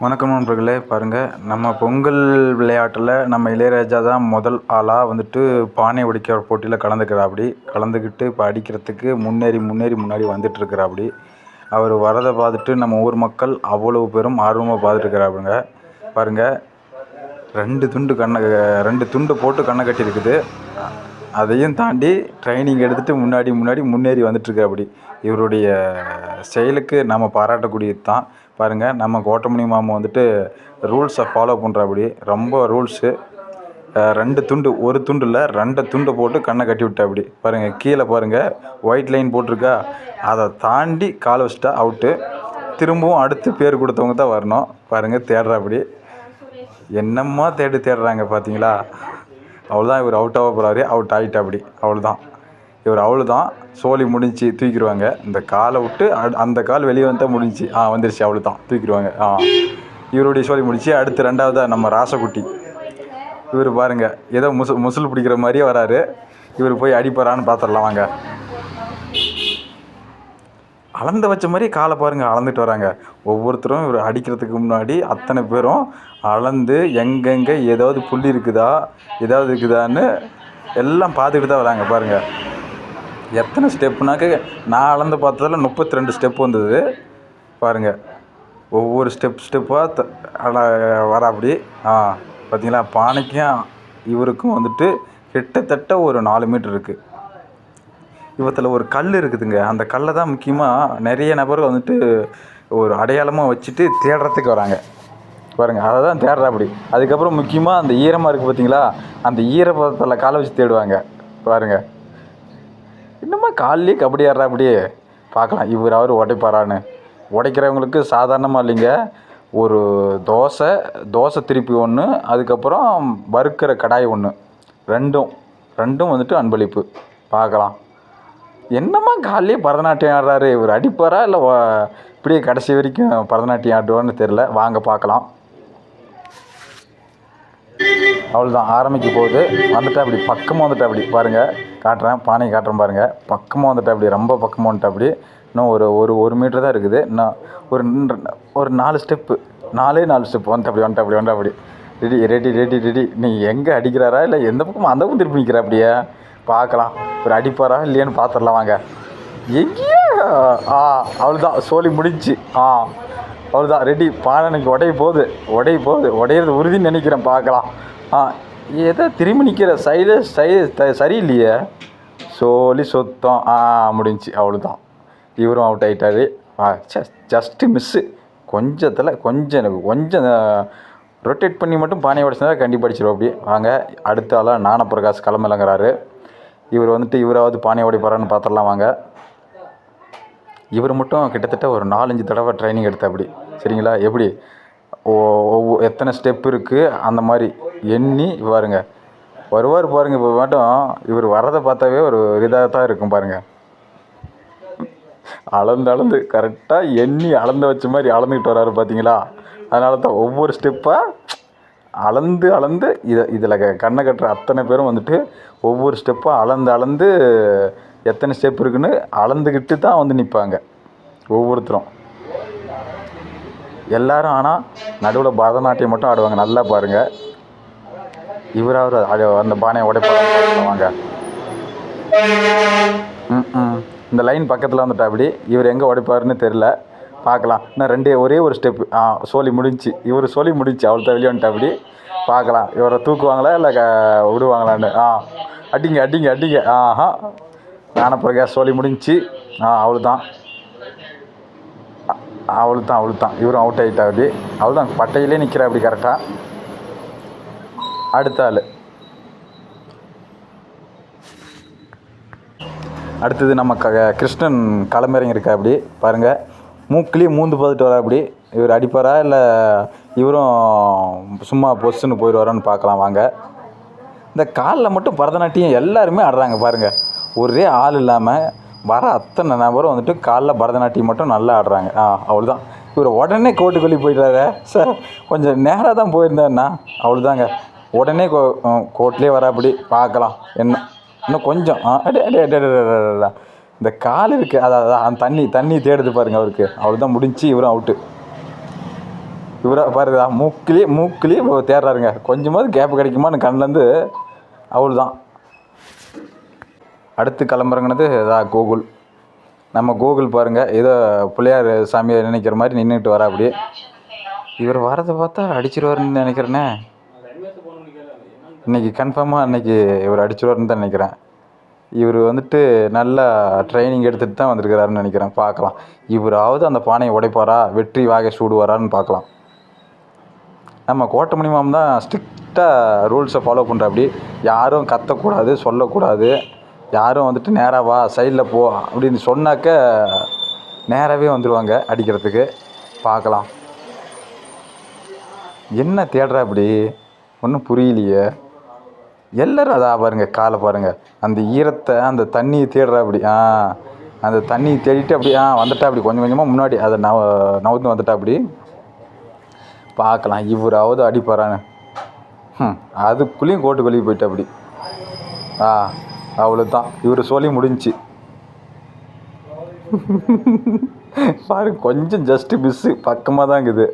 வணக்கம் நண்பர்களே பாருங்கள் நம்ம பொங்கல் விளையாட்டில் நம்ம இளையராஜா தான் முதல் ஆளாக வந்துட்டு பானை உடைக்கிற போட்டியில் கலந்துக்கிறாப்படி கலந்துக்கிட்டு இப்போ அடிக்கிறதுக்கு முன்னேறி முன்னேறி முன்னாடி வந்துட்டுருக்கிறாப்படி அவர் வரதை பார்த்துட்டு நம்ம ஊர் மக்கள் அவ்வளவு பெரும் ஆர்வமாக பார்த்துட்டுருக்கிறாப்புங்க பாருங்கள் ரெண்டு துண்டு கண்ணை ரெண்டு துண்டு போட்டு கண்ணை கட்டியிருக்குது. அதையும் தாண்டி ட்ரைனிங் எடுத்துகிட்டு முன்னாடி முன்னாடி முன்னேறி வந்துட்டுருக்காப்படி இவருடைய செயலுக்கு நம்ம பாராட்டக்கூடியது தான் பாருங்கள் நம்ம கோட்டமணி மாமா வந்துட்டு ரூல்ஸை ஃபாலோ பண்ணுறாப்படி ரொம்ப ரூல்ஸு ரெண்டு துண்டு ஒரு துண்டு இல்லை ரெண்டு துண்டை போட்டு கண்ணை கட்டி விட்டாப்படி. பாருங்கள் கீழே பாருங்கள் ஒயிட் லைன் போட்டிருக்கா? அதை தாண்டி காலை வச்சிட்டா அவுட்டு திரும்பவும் அடுத்து பேர் கொடுத்தவங்க தான் வரணும். பாருங்கள் தேடுறாப்படி. என்னம்மா தேடி தேடுறாங்க பார்த்தீங்களா அவ்வளோதான் இவர் அவுட் ஆக போகிறாரு அவுட் ஆகிட்டாப்படி அவ்வளோதான் இவர் அவ்வளோதான் சோழி முடிஞ்சு தூக்கிடுவாங்க. இந்த காலை விட்டு அந்த கால் வெளியே வந்தால் முடிஞ்சு. ஆ வந்துருச்சு அவ்வளோதான் தூக்கிடுவாங்க. ஆ. இவருடைய சோழி முடிச்சு அடுத்து ரெண்டாவதாக நம்ம ராசகுட்டி. இவர் பாருங்கள் ஏதோ முசு முசுல் பிடிக்கிற மாதிரியே வராரு. இவர் போய் அடிப்பாரான்னு பார்த்துடலாம் வாங்க. அளந்த வச்ச மாதிரி காலை பாருங்கள் அளந்துட்டு வராங்க. ஒவ்வொருத்தரும் இவர் அடிக்கிறதுக்கு முன்னாடி அத்தனை பேரும் அளந்து எங்கெங்கே ஏதாவது புள்ளி இருக்குதா ஏதாவது இருக்குதான்னு எல்லாம் பார்த்துக்கிட்டு தான் வராங்க பாருங்கள் எத்தனை ஸ்டெப்புனாக்க நான் அளந்து பார்த்ததில் முப்பத்தி ரெண்டு ஸ்டெப் வந்தது. பாருங்கள் ஒவ்வொரு ஸ்டெப் ஸ்டெப்பாக த வராப்படி. ஆ பார்த்தீங்களா பானைக்கும் இவருக்கும் வந்துட்டு கிட்டத்தட்ட ஒரு நாலு மீட்டர் இருக்குது இவத்தில் ஒரு கல் இருக்குதுங்க. அந்த கல்லை தான் முக்கியமாக நிறைய நபர் வந்துட்டு ஒரு அடையாளமாக வச்சுட்டு தேடுறதுக்கு வராங்க. பாருங்கள் அதை தான் தேடுறாப்படி. அதுக்கப்புறம் முக்கியமாக அந்த ஈரமாக இருக்குது பார்த்தீங்களா அந்த ஈரப்பதத்தில் காலை வச்சு தேடுவாங்க. பாருங்கள் என்னம்மா காலையே கபடி ஆடுறாப்படியே பார்க்கலாம். இவர் அவர் உடைப்பாரான்னு. உடைக்கிறவங்களுக்கு சாதாரணமாக இல்லைங்க. ஒரு தோசை தோசை திருப்பி ஒன்று அதுக்கப்புறம் வறுக்கிற கடாய் ஒன்று ரெண்டும். ரெண்டும் வந்துட்டு அன்பளிப்பு. பார்க்கலாம். என்னம்மா காலையே பரதநாட்டியம் ஆடுறாரு? இவர் அடிப்பாரா? இல்லை இப்படியே கடைசி வரைக்கும் பரதநாட்டியம் ஆடுவான்னு தெரில வாங்க பார்க்கலாம். அவ்வளோதான் ஆரம்பிக்க போகுது வந்துட்டு அப்படி பக்கமாக வந்துட்டு அப்படி பாருங்கள் காட்டுறேன் பானையை காட்டுறேன் பாருங்கள் பக்கமாக வந்துட்டு அப்படி ரொம்ப பக்கமாக வந்துட்டு அப்படி இன்னும் ஒரு ஒரு ஒரு மீட்ரு தான் இருக்குது. இன்னும் ஒரு ஒரு நாலு ஸ்டெப்பு நாலே நாலு ஸ்டெப் வந்துட்டு அப்படி வந்துட்டு அப்படி வந்துட்டு அப்படி ரெடி ரெடி ரெடி ரெடி. நீ எங்கே அடிக்கிறாரா? இல்லை எந்த பக்கம் அந்த பக்கம் திருப்பி நிற்கிற அப்படியே? பார்க்கலாம். ஒரு அடிப்பாரா? இல்லையான்னு பார்த்துடலாம் வாங்க. எங்கேயோ? ஆ அவ்வளோதான் சோழி முடிஞ்சு ஆ அவ்வளோதான் ரெடி. பானை எனக்கு உடைய போகுது. உடைய போகுது. உடையிறது உறுதின்னு நினைக்கிறேன். பார்க்கலாம். ஆ ஏதோ திரும்பி நிற்கிற சைடு சை சரியில்லையே. சோலி சொத்தம். ஆ முடிஞ்சுச்சு. அவ்வளோதான் இவரும் அவுட் ஆகிட்டாரு ஆ ஜஸ்ட்டு மிஸ்ஸு கொஞ்சத்தில் கொஞ்சம் எனக்கு கொஞ்சம் ரொட்டேட் பண்ணி மட்டும் பானையை உடச்சினா கண்டிப்பாக அடிச்சிடும் அப்படி வாங்க அடுத்த ஆளாக ஞானப்பிரகாஷ் கிளம்பலங்கிறாரு இவர் வந்துட்டு இவராவது பானையை உடைப்பாரான்னு பார்த்துடலாம் வாங்க. இவர் மட்டும் கிட்டத்தட்ட ஒரு நாலஞ்சு தடவை ட்ரைனிங் எடுத்தாப்படி சரிங்களா? எப்படி? ஓ ஒவ்வொ எத்தனை ஸ்டெப் இருக்குது அந்த மாதிரி. எண்ணி பாருங்க. வருவார் பாருங்க இப்போ மட்டும் இவர் வர்றதை பார்த்தாவே ஒரு இதாக தான் இருக்கும் பாருங்க. அளந்து அளந்து கரெக்டாக எண்ணி அளந்து வச்ச மாதிரி அளந்துக்கிட்டு வராரு பார்த்தீங்களா அதனால தான் ஒவ்வொரு ஸ்டெப்பாக அளந்து அளந்து இதை இதில் கண்ணை கட்டுற அத்தனை பேரும் வந்துட்டு ஒவ்வொரு ஸ்டெப்பாக அளந்து அளந்து எத்தனை ஸ்டெப் இருக்குன்னு அளந்துக்கிட்டு தான் வந்து நிற்பாங்க ஒவ்வொருத்தரும். எல்லாரும் ஆனால் நடுவில் பரதநாட்டியம் மட்டும் ஆடுவாங்க. நல்லா பாருங்கள் இவராவது அது அந்த பானையை உடைப்பாங்க வாங்க. ம் ம். இந்த லைன் பக்கத்தில் வந்துட்டா அப்படி. இவர் எங்கே உடைப்பாருன்னு தெரில பார்க்கலாம். இன்னும் ரெண்டே ஒரே ஒரு ஸ்டெப்பு ஆ சோலி முடிஞ்சு. இவர் சோலி முடிஞ்சு அவள் வெளியே வந்துட்டா அப்படி. பார்க்கலாம். இவரை தூக்குவாங்களா இல்லை க விடுவாங்களான்னு? ஆ. அடிங்க அடிங்க அடிங்க. ஆஹா. ஞானப்பிரகா சோலி முடிஞ்சு. ஆ அவள் தான் அவள் தான் அவள் தான் இவரும் அவுட் ஆகிட்டா அப்படி. அவள் தான் பட்டையிலே நிற்கிறா அப்படி கரெக்டாக அடுத்த ஆள். அடுத்தது நம்ம க கிருஷ்ணன் களமிறங்கி இருக்கா அப்படி பாருங்கள் மூக்கிலேயே மூந்து பார்த்துட்டு வரா அப்படி. இவர் அடிப்பாரா இல்லை இவரும் சும்மா பொஸ்ஸுன்னு போயிடுவாரான்னு பார்க்கலாம் வாங்க. இந்த காலில் மட்டும் பரதநாட்டியம் எல்லாருமே ஆடுறாங்க பாருங்கள் ஒரே ஆள் இல்லாமல் வர அத்தனை நபரும் வந்துட்டு காலில் பரதநாட்டியம் மட்டும் நல்லா ஆடுறாங்க. ஆ அவ்வளோதான் இவர் உடனே கோட்டுக்கொல்லி போயிட்டாரு சார் கொஞ்சம் நேராக தான் போயிருந்தேன்னா அவ்வளோதாங்க உடனே கோ கோர்ட்லேயே வராப்படி பார்க்கலாம். என்ன இன்னும் கொஞ்சம் ஆ அடே அடே அடே அடே, இந்த கால் இருக்குது அதான் அதான் அந்த தண்ணி தண்ணி தேடுது பாருங்கள் அவருக்கு. அவ்வளோதான் முடிஞ்சு இவரும் அவுட்டு இவரை பாருங்க மூக்கிலே மூக்கிலே இப்போ தேடுறாருங்க. கொஞ்சமாவது கேப் கிடைக்குமான்னு கண்ணிலேருந்து அவள் தான் அடுத்து கிளம்புறங்கனது இதான் கோகுல். நம்ம கோகுல் பாருங்கள் ஏதோ பிள்ளையார் சாமியை நினைக்கிற மாதிரி நின்றுட்டு வரா அப்படி இவர் வரதை பார்த்தா அடிச்சிருவாருன்னு நினைக்கிறேனே. இன்னைக்கு கன்ஃபார்மாக இன்னைக்கு இவர் அடிச்சிருவாருன்னு தான் நினைக்கிறேன். இவர் வந்துட்டு நல்லா ட்ரைனிங் எடுத்துகிட்டு தான் வந்திருக்கிறாருன்னு நினைக்கிறேன். பார்க்கலாம். இவராவது அந்த பானையை உடைப்பாரா? வெற்றி வாகை சூடுவாரான்னு பார்க்கலாம். நம்ம கோட்டமணி மாம் தான் ஸ்ட்ரிக்டாக ரூல்ஸை ஃபாலோ பண்ணுற அப்படி யாரும் கத்தக்கூடாது சொல்லக்கூடாது. யாரும் வந்துட்டு நேராக வா சைடில் போ அப்படின்னு சொன்னாக்க நேராகவே வந்துடுவாங்க அடிக்கிறதுக்கு. பார்க்கலாம். என்ன தேடுறா அப்படி ஒன்றும் புரியலையே. எல்லாரும் அதா பாருங்கள் காலை பாருங்கள் அந்த ஈரத்தை அந்த தண்ணியை தேடுறா அப்படி ஆ அந்த தண்ணியை தேடிட்டு அப்படி ஆ வந்துட்டா அப்படி கொஞ்சம் கொஞ்சமாக முன்னாடி அதை நவ நவுந்து வந்துட்டா அப்படி. பார்க்கலாம் இவராவது அடிப்பாரான்னு. ம் அதுக்குள்ளேயும் கோட்டு வெளியே போயிட்டா அப்படி. ஆ அவ்வளோதான் இவர் சொல்லி முடிஞ்சு. பாரு கொஞ்சம் ஜஸ்ட்டு மிஸ்ஸு பக்கமாக தான் இருக்குது.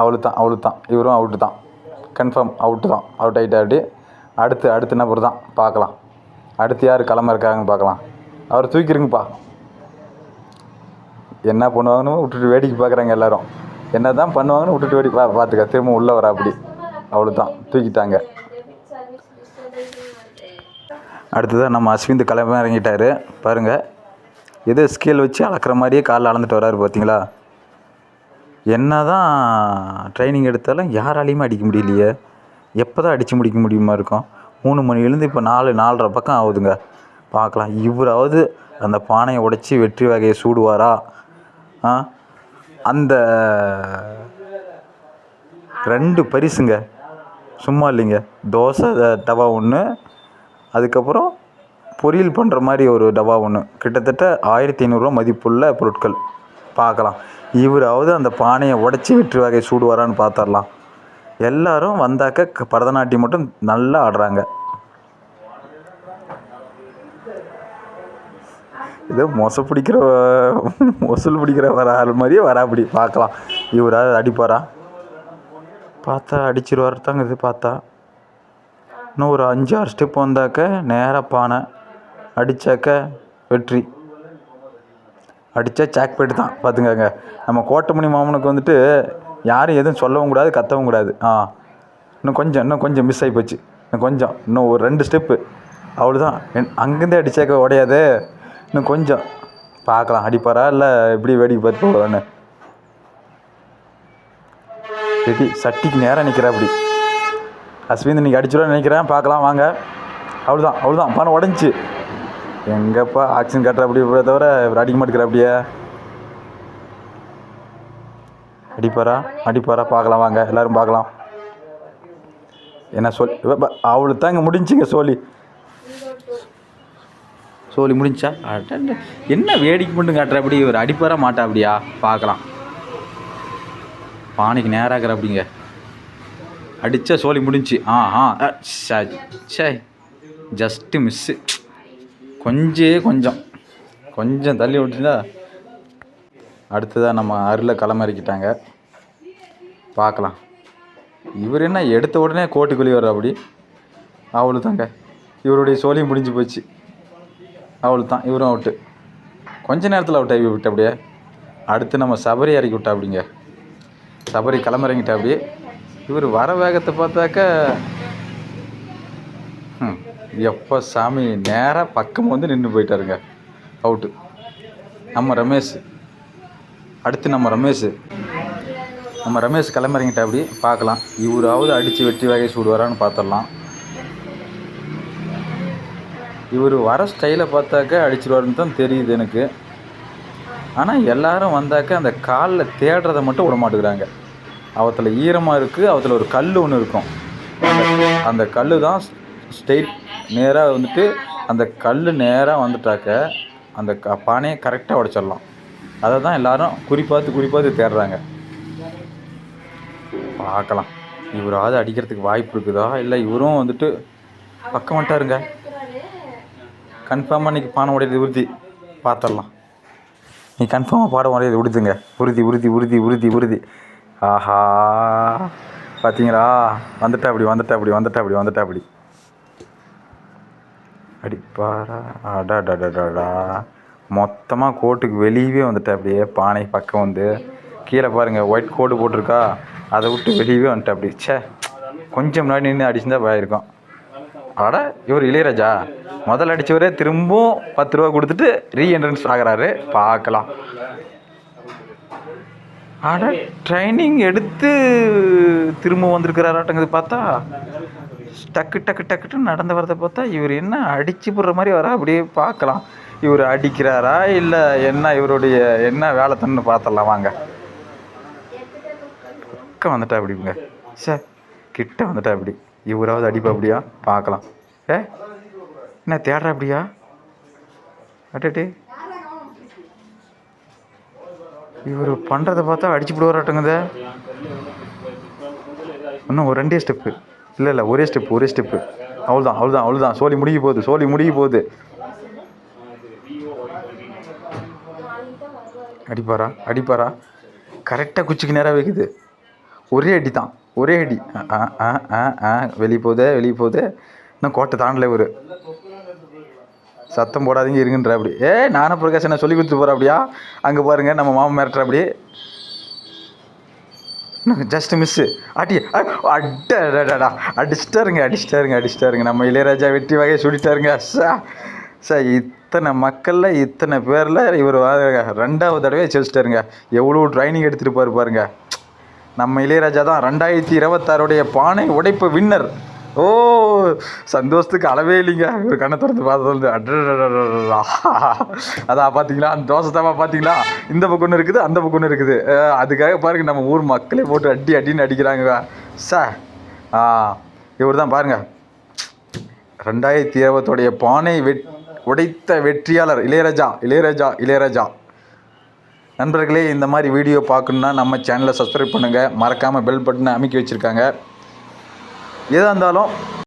அவ்வளோ தான் அவ்வளோ தான் இவரும் அவுட்டு தான். கன்ஃபார்ம் அவுட்டு தான் அவுட் ஆகிட்டா அப்படி. அடுத்து அடுத்த நபர் தான் பார்க்கலாம். அடுத்து யார் கிளம்ப இருக்காங்கன்னு பார்க்கலாம். அவர் தூக்கிருங்கப்பா. என்ன பண்ணுவாங்கன்னு விட்டுட்டு வேடிக்கை பார்க்குறாங்க எல்லாரும். என்ன தான் பண்ணுவாங்கன்னு விட்டுட்டு வேடி பா பார்த்துக்க. திரும்ப உள்ளே வர அப்படி. அவ்வளோ தான் தூக்கிட்டாங்க. அடுத்ததான் நம்ம அஸ்விந்த் கிளம்ப இறங்கிட்டாரு. பாருங்கள் ஏதோ ஸ்கேல் வச்சு அளக்குற மாதிரியே காலில் அளந்துட்டு வராரு பார்த்தீங்களா? என்ன தான் ட்ரைனிங் எடுத்தாலும் யாராலையுமே அடிக்க முடியலையே. எப்போ தான் அடித்து முடிக்க முடியுமா இருக்கும்? மூணு மணிலேருந்து இப்போ நாலு நாலரை பக்கம் ஆகுதுங்க. பார்க்கலாம். இவராவது அந்த பானையை உடைச்சி வெற்றி வகையை சூடுவாரா? ஆ? அந்த ரெண்டு பரிசுங்க. சும்மா இல்லைங்க. தோசை டவா ஒன்று அதுக்கப்புறம் பொரியல் பண்ணுற மாதிரி ஒரு டவா ஒன்று கிட்டத்தட்ட ஆயிரத்தி ஐநூறுரூவா மதிப்புள்ள பொருட்கள். பார்க்கலாம். இவராவது அந்த பானையை உடச்சி வெற்றி வகை சூடுவாரான்னு பார்த்துடலாம். எல்லாரும் வந்தாக்க க- பரதநாட்டியம் மட்டும் நல்லா ஆடுறாங்க. ஏதோ மொச பிடிக்கிற மொசல் பிடிக்கிற வர ஆள் மாதிரியே வரா அப்படி பார்க்கலாம். இவராவது அடிப்பாரா? பார்த்தா அடிச்சிருவார் தாங்க இது பார்த்தா. இன்னும் ஒரு அஞ்சு ஆறு ஸ்டெப் வந்தாக்க நேராக பானை அடித்தாக்க வெற்றி. அடித்தா சாக் போய்ட்டு தான் பார்த்துக்கங்க. நம்ம கோட்டமணி மாமனுக்கு வந்துட்டு யாரும் எதுவும் சொல்லவும் கூடாது கத்தவும் கூடாது. ஆ இன்னும் கொஞ்சம் இன்னும் கொஞ்சம் மிஸ் ஆகி போச்சு. இன்னும் கொஞ்சம் இன்னும் ஒரு ரெண்டு ஸ்டெப்பு அவ்வளோதான் அங்கேருந்தே அடிச்சேக்க உடையாது. இன்னும் கொஞ்சம். பார்க்கலாம் அடிப்பாரா? இல்லை எப்படி வேடிக்கை பார்த்து போவான்னு ரெடி சட்டிக்கு நேராக நிற்கிறா அப்படி. அஸ்வின் இன்னைக்கு அடிச்சிடும்னு நினைக்கிறேன். பார்க்கலாம் வாங்க. அவ்வளோதான் அவ்வளோதான் பணம் உடஞ்சி எங்கப்பா ஆக்சிஜன் கட்டுற அப்படி தவிர இவர் அடிக்க மாட்டேங்கிற அப்படியே. அடிப்பாரா? அடிப்பாரா? பார்க்கலாம் வாங்க. எல்லாரும் பார்க்கலாம். என்ன சொல் அவளு தாங்க முடிஞ்சுங்க சோலி சோலி முடிஞ்சா? என்ன வேடிக்கை மட்டும் காட்டுற அப்படி? இவர் அடிப்பாரா மாட்டா அப்படியா பார்க்கலாம். பானைக்கு நேராகிற அப்படிங்க. அடித்தா சோலி முடிஞ்சு. ஆ ஆ சே ஜஸ்ட்டு மிஸ்ஸு கொஞ்சே கொஞ்சம். கொஞ்சம் தள்ளி விட்டுருந்தா அடுத்ததாக நம்ம அருளை களமறிக்கிட்டாங்க. பார்க்கலாம். இவர் என்ன எடுத்த உடனே கோட்டுக்குள்ளே வர்ற அப்படி? அவ்வளோ தாங்க இவருடைய சோழியும் முடிஞ்சு போச்சு. அவ்வளோ தான் இவரும் அவுட்டு. கொஞ்ச நேரத்தில் அவுட் ஆகி விட்டு அப்படியே? அடுத்து நம்ம சபரி இறக்கி விட்டா அப்படிங்க. சபரி கிளம்பறங்கிட்ட அப்படியே? இவர் வர வேகத்தை பார்த்தாக்க ம், எப்போ சாமி நேராக பக்கம் வந்து நின்று போயிட்டாருங்க. அவுட்டு. நம்ம ரமேஷ். அடுத்து நம்ம ரமேஷ். நம்ம ரமேஷ் கிளம்பிறங்கிட்ட அப்படி பார்க்கலாம். இவராவது அடித்து வெட்டி வகை சூடுவாரான்னு பார்த்துடலாம். இவர் வர ஸ்டைலை பார்த்தாக்க அடிச்சிடுவாருன்னு தான் தெரியுது எனக்கு. ஆனால் எல்லாரும் வந்தாக்க அந்த காலில் தேடுறதை மட்டும் விட மாட்டேங்கிறாங்க. அவத்தில் ஈரமாக இருக்குது அவத்தில் ஒரு கல் ஒன்று இருக்கும். அந்த கல் தான் ஸ்ட்ரெயிட் நேராக வந்துட்டு அந்த கல் நேராக வந்துட்டாக்க அந்த க பானையை கரெக்டாக உடச்சிடலாம். அதை தான் எல்லோரும் குறிப்பாத்து குறிப்பாத்து தேடுறாங்க. பார்க்கலாம். இவராவது அடிக்கிறதுக்கு வாய்ப்பு இருக்குதா? இல்லை இவரும் வந்துட்டு பக்கம் வந்துட்டாருங்க. கன்ஃபார்மாக இன்றைக்கி பானை உடையது உறுதி. பார்த்துடலாம். நீ கன்ஃபார்மாக பாடம் உடையது உறுதிங்க. உறுதி உறுதி உறுதி உறுதி உறுதி. ஆஹா. பார்த்தீங்களா வந்துட்டா அப்படி வந்துட்டா அப்படி வந்துட்டா அப்படி வந்துட்டா அப்படி அடிப்பாரா? அடாடாடாடா மொத்தமாக கோட்டுக்கு வெளியவே வந்துட்டா அப்படியே பானை பக்கம் வந்து. கீழே பாருங்கள் ஒயிட் கோடு போட்டிருக்கா? அதை விட்டு வெளியவே வந்துட்டா அப்படி ச்சே கொஞ்சம் முன்னாடி நின்று அடிச்சிருந்தா போயிருக்கும். அட இவர் இளையராஜா. முதல்ல அடித்தவரே திரும்பவும் பத்து ரூபா கொடுத்துட்டு ரீஎன்ட்ரன்ஸ் ஆகிறாரு. பார்க்கலாம். அட ட்ரைனிங் எடுத்து திரும்ப வந்திருக்கிறாராட்டங்கிறது பார்த்தா. டக்கு டக்கு டக்குன்னு நடந்து வரதை பார்த்தா இவர் என்ன அடிச்சு போடுற மாதிரி வரா? அப்படியே பார்க்கலாம். இவர் அடிக்கிறாரா? இல்லை என்ன இவருடைய என்ன வேலை தன்னு பார்த்தலாம் வாங்க. பக்கம் வந்துட்டா அப்படிங்க சே கிட்ட வந்துட்டா அப்படி இவராவது அடிப்பா அப்படியா? பார்க்கலாம். ஏ என்ன தேடுற அப்படியா? அட்டே. இவர் பண்ணுறதை பார்த்தா அடிச்சு விடுவாராட்டுங்க இன்னும் ஒரு ரெண்டே ஸ்டெப்பு இல்லை இல்லை ஒரே ஸ்டெப் ஒரே ஸ்டெப்பு அவ்வளோதான் அவ்வளோதான் அவ்வளோதான் சோழி முடிய போகுது சோழி முடிய போகுது. அடிப்பாரா? அடிப்பாரா? கரெக்டாக குச்சிக்கு நேராக வைக்குது. ஒரே அடி தான். ஒரே அடி. ஆ ஆ ஆ ஆ வெளியே போதே வெளியே போதே. இன்னும் கோட்டை தாண்டல ஒரு சத்தம் போடாதீங்க இருங்கன்ற அப்படி. ஏ நானும் பிரகாஷ் என்ன சொல்லி கொடுத்துட்டு போகிறேன் அப்படியா? அங்கே பாருங்க நம்ம மாமா மிரட்டுற அப்படி ஜஸ்ட் மிஸ்ஸு அடி அட்டடா அடிச்சிட்டாருங்க அடிச்சிட்டாருங்க அடிச்சிட்டாருங்க. நம்ம இளையராஜா வெற்றி வகையை சுடிட்டாருங்க. சா சார் இத்தனை மக்களில் இத்தனை பேரில் இவர் ரெண்டாவது தடவை ஜெயிச்சிட்டாருங்க. எவ்வளோ ட்ரைனிங் எடுத்துகிட்டு பாருங்க. நம்ம இளையராஜா தான் ரெண்டாயிரத்தி இருபத்தாறுடைய பானை உடைப்பு வின்னர் ஓ சந்தோஷத்துக்கு அளவே இல்லைங்க. ஒரு கண்ணை திறந்து பார்த்தது வந்து அதான் பார்த்தீங்களா அந்த தோசை தாவா பார்த்தீங்களா இந்த பக்கம் ஒன்று இருக்குது அந்த பக்கம் ஒன்று இருக்குது அதுக்காக பாருங்க நம்ம ஊர் மக்களே போட்டு அடி அடின்னு அடிக்கிறாங்க சார் ஆ இவர் தான் பாருங்க ரெண்டாயிரத்தி இருபத்தோடைய பானை வெட் உடைத்த வெற்றியாளர் இளையராஜா இளையராஜா இளையராஜா நண்பர்களே இந்த மாதிரி வீடியோ பார்க்கணுன்னா நம்ம சேனலை சப்ஸ்கிரைப் பண்ணுங்கள் மறக்காமல் பெல் பட்டனை அமைக்கி வச்சுருக்காங்க. எதாக இருந்தாலும்